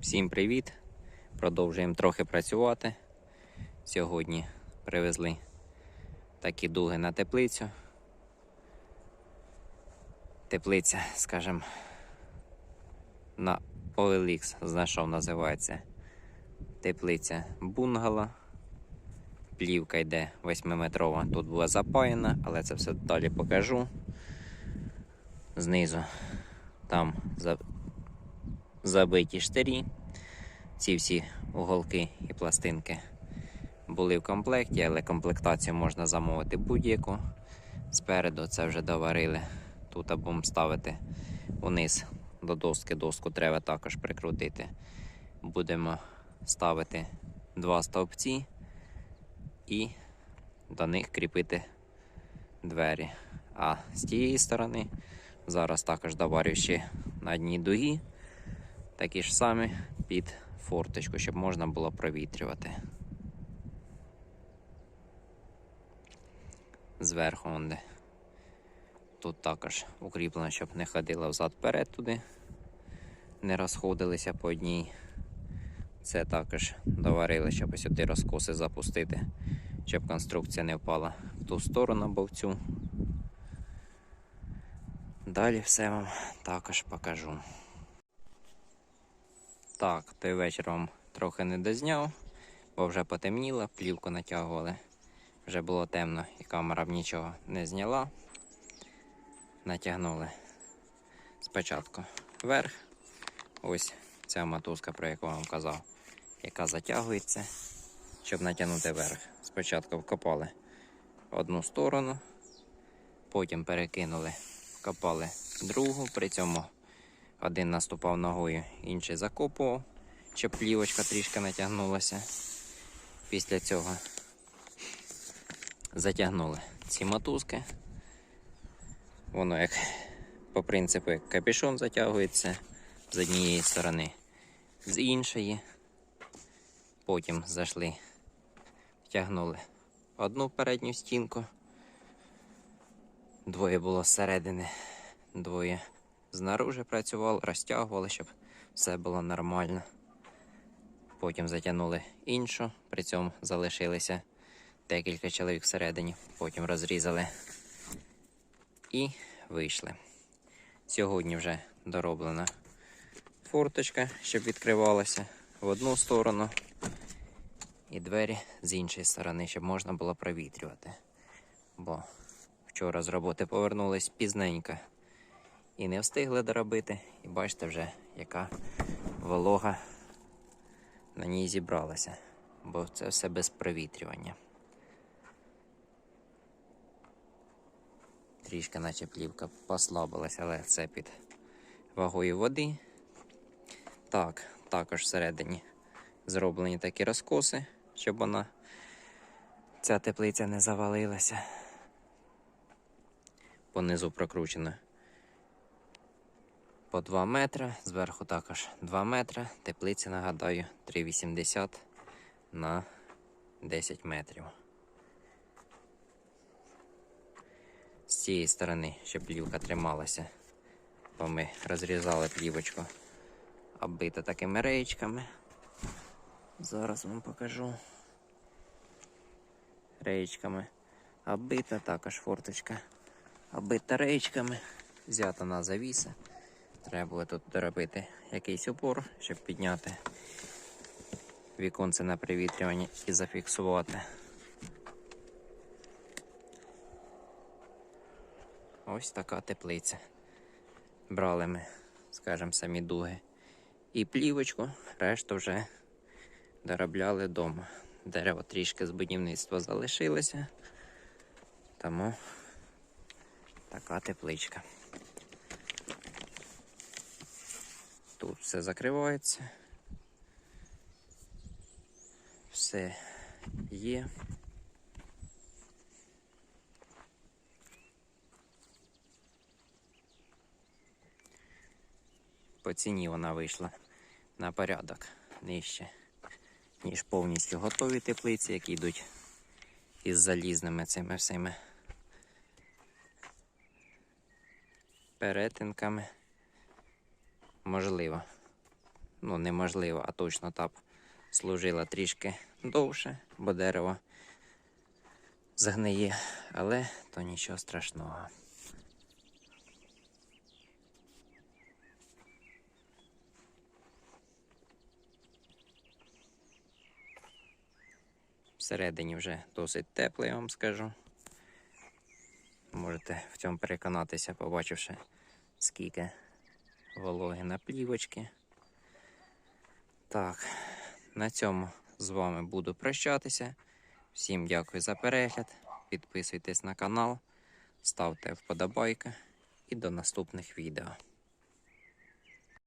Всім привіт! Продовжуємо трохи працювати. Сьогодні привезли такі дуги на теплицю. Теплиця, скажімо, на OLX знайшов, називається теплиця бунгало. Плівка йде 8-метрова. Тут була запаяна, але це все далі покажу. Знизу там забиті штирі. Ці всі уголки і пластинки були в комплекті, але комплектацію можна замовити будь-яку. Спереду це вже доварили. Тут будемо ставити униз до доски. Доску треба також прикрутити. Будемо ставити два стовпці і до них кріпити двері. А з тієї сторони зараз також доварю ще на одній дугі, такі ж самі під форточку, щоб можна було провітрювати. Зверху онде. Тут також укріплено, щоб не ходила взад-перед туди, не розходилися по одній. Це також доварили, щоб сюди розкоси запустити, щоб конструкція не впала в ту сторону або в цю. Далі все вам також покажу. Так, той вечір вам трохи не дозняв, бо вже потемніло, плівку натягували. Вже було темно і камера б нічого не зняла. Натягнули спочатку вверх. Ось ця мотузка, про яку я вам казав, яка затягується, щоб натягнути вверх. Спочатку вкопали одну сторону, потім перекинули, вкопали другу, при цьому один наступав ногою, інший закопував, щоб плівочка трішки натягнулася. Після цього затягнули ці мотузки. Воно як по принципу як капюшон затягується з однієї сторони, з іншої. Потім зайшли, втягнули одну передню стінку. Двоє було зсередини, двоє знаружи працювали, розтягували, щоб все було нормально. Потім затягнули іншу, при цьому залишилися декілька чоловік всередині, потім розрізали і вийшли. Сьогодні вже дороблена форточка, щоб відкривалася в одну сторону, і двері з іншої сторони, щоб можна було провітрювати. Бо вчора з роботи повернулись пізненько і не встигли доробити. І бачите вже, яка волога на ній зібралася, бо це все без провітрювання. Трішки наче плівка послабилася, але це під вагою води. Так, також всередині зроблені такі розкоси, щоб вона ця теплиця не завалилася. Понизу прокручено по 2 метри, зверху також 2 метри. Теплиця, нагадаю, 3,80 на 10 метрів. З цієї сторони, щоб плівка трималася, бо ми розрізали плівочку, оббита такими реєчками. Зараз вам покажу. Реєчками оббита, також форточка оббита реєчками, взята на завіси. Треба було тут доробити якийсь опор, щоб підняти віконце на привітрювання і зафіксувати. Ось така теплиця. Брали ми, скажімо, самі дуги і плівочку, решту вже доробляли вдома. Дерево трішки з будівництва залишилося, тому така тепличка. Тут все закривається. Все є. По ціні вона вийшла на порядок нижче, ніж повністю готові теплиці, які йдуть із залізними цими всіми перетинками. Можливо. ну неможливо, а точно та б служила трішки довше, бо дерево загниє, але то нічого страшного. Всередині вже досить тепло, я вам скажу. Можете в цьому переконатися, побачивши, скільки вологи на плівочки. Так, на цьому з вами буду прощатися. Всім дякую за перегляд. Підписуйтесь на канал, ставте вподобайки і до наступних відео.